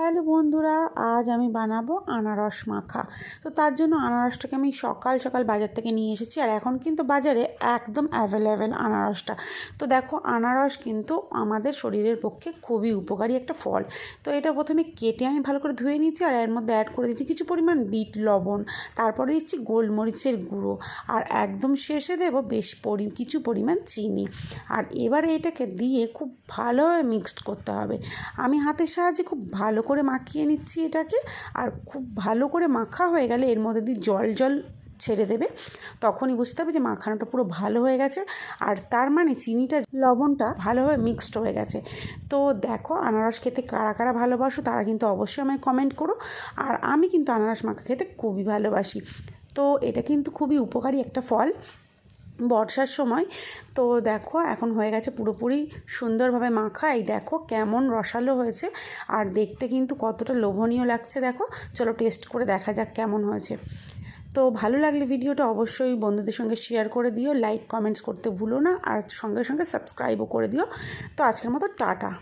Hello বন্ধুরা, আজ আমি বানাবো আনারস মাখা। তো তার জন্য আনারসটাকে আমি সকাল সকাল বাজার থেকে নিয়ে এসেছি আর এখন কিন্তু বাজারে একদম অ্যাভেলেবেল আনারসটা। তো দেখো, আনারস কিন্তু আমাদের শরীরের পক্ষে খুবই উপকারী একটা ফল। তো এটা প্রথমে কেটে আমি ভালো করে ধুয়ে নিচ্ছি আর এর মধ্যে অ্যাড করে দিচ্ছি কিছু পরিমাণ বিট লবণ, তারপরে দিচ্ছি গোলমরিচের গুঁড়ো আর একদম শেষে দেবো বেশ পরি, কিছু পরিমাণ চিনি। আর এবারে এটাকে দিয়ে খুব ভালোভাবে মিক্সড করতে হবে। আমি হাতের সাহায্যে খুব ভালো করে মাখিয়ে নিচ্ছি এটাকে। আর খুব ভালো করে মাখা হয়ে গেলে এর মধ্যে দিয়ে জল জল ছেড়ে দেবে। তখনই বুঝতে হবে যে মাখানোটা পুরো ভালো হয়ে গেছে। আর তার মানে চিনিটা, লবণটা ভালোভাবে মিক্সড হয়ে গেছে। তো দেখো আনারস খেতে কারা কারা ভালোবাসো তারা কিন্তু অবশ্যই আমায় কমেন্ট করো। আর আমি কিন্তু আনারস মাখা খেতে খুবই ভালোবাসি। তো এটা কিন্তু খুবই উপকারী একটা ফল। বর্ষার সময়। তো দেখো, এখন হয়ে গেছে পুরোপুরি সুন্দরভাবে মাখা। এই দেখো কেমন রসালো হয়েছে। আর দেখতে কিন্তু কতটা লোভনীয় লাগছে দেখো। চলো টেস্ট করে দেখা যাক কেমন হয়েছে। তো ভালো লাগলে ভিডিওটা অবশ্যই বন্ধুদের সঙ্গে শেয়ার করে দিও। লাইক, কমেন্টস করতে ভুলো না। আর সঙ্গে সঙ্গে সাবস্ক্রাইবও করে দিও। তো আজকের মতো টাটা।